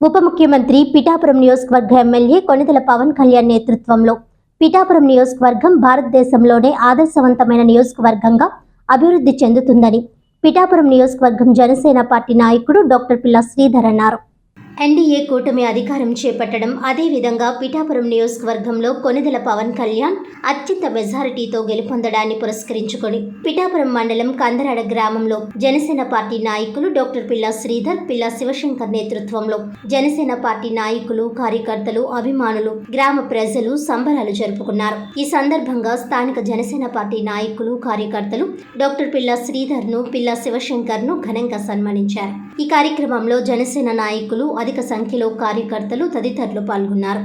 ఉప ముఖ్యమంత్రి పిఠాపురం నియోజకవర్గ ఎమ్మెల్యే కొనిదెల పవన్ కళ్యాణ్ నేతృత్వంలో పిఠాపురం నియోజకవర్గం భారతదేశంలోనే ఆదర్శవంతమైన నియోజకవర్గంగా అభివృద్ధి చెందుతుందని పిఠాపురం నియోజకవర్గం జనసేన పార్టీ నాయకుడు డాక్టర్ పిల్ల శ్రీధర్ అన్నారు. ఎన్డీఏ కూటమి అధికారం చేపట్టడం అదేవిధంగా పిఠాపురం నియోజకవర్గంలో కొనిదెల పవన్ కళ్యాణ్ అత్యంత మెజారిటీతో గెలుపొందడాన్ని పురస్కరించుకొని పిఠాపురం మండలం కందరాడ గ్రామంలో జనసేన పార్టీ నాయకులు డాక్టర్ పిల్ల శ్రీధర్ పిల్ల శివశంకర్ నేతృత్వంలో జనసేన పార్టీ నాయకులు కార్యకర్తలు అభిమానులు గ్రామ ప్రజలు సంబరాలు జరుపుకున్నారు. ఈ సందర్భంగా స్థానిక జనసేన పార్టీ నాయకులు కార్యకర్తలు డాక్టర్ పిల్ల శ్రీధర్ను పిల్ల శివశంకర్ను ఘనంగా సన్మానించారు. ఈ కార్యక్రమంలో జనసేన నాయకులు అధిక సంఖ్యలో కార్యకర్తలు తదితరులు పాల్గొన్నారు.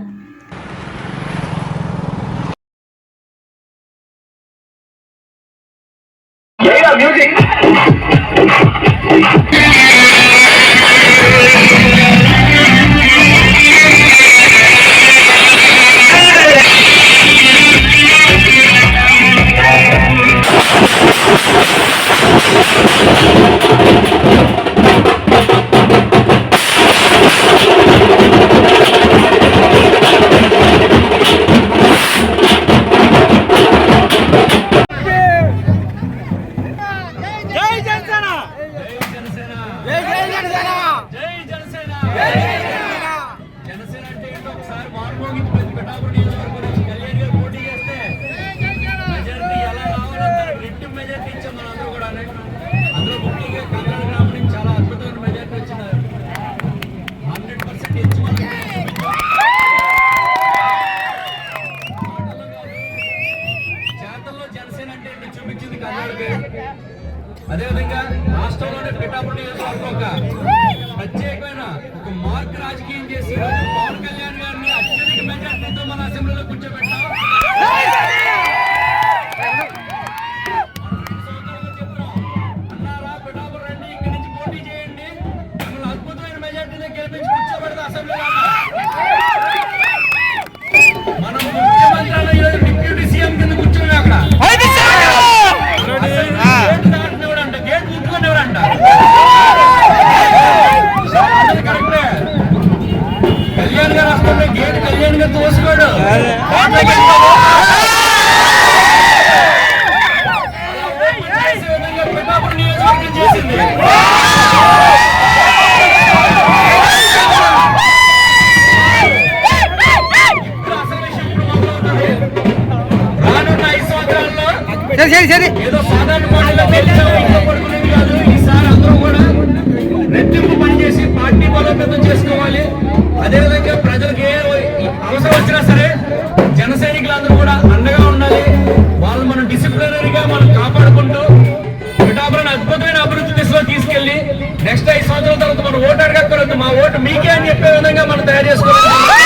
అదేవిధంగా రాష్ట్రంలోనే పిఠాపురం నియోజకవర్గం ఒక ప్రత్యేకమైన ఒక మార్క్ రాజకీయం చేసి పవన్ కళ్యాణ్ గారిని అత్యధిక మెజార్టీతో మన అసెంబ్లీలో కూర్చోబెట్టాం అన్నారా, పిఠాపురం రండి, ఇక్కడి నుంచి పోటీ చేయండి. మిమ్మల్ని అద్భుతమైన మెజార్టీతో గెలిపించి కూర్చోబెడతా అసెంబ్లీలో రానున్న ఐదు సంవత్సరాల్లో సరే సరే సరే. ఏదో సాధారణ పార్టీలో గెలిచాము ఇంట్లో పడుకునేది కాదు. ఈసారి అందరూ కూడా రెట్టింపు పనిచేసి పార్టీ బలోపేతం చేసుకోవాలి. అదేవిధంగా కూడా అండగా ఉండాలి వాళ్ళు మనం డిసిప్లినరీగా మనం కాపాడుకుంటూ పిఠాపురం అద్భుతమైన అభివృద్ధి దిశలో తీసుకెళ్ళి నెక్స్ట్ ఐదు సంవత్సరాల తర్వాత మనం ఓటు అడగక్కర్లేదు. మా ఓటు మీకే అని చెప్పే విధంగా మనం తయారు చేసుకోవాలి.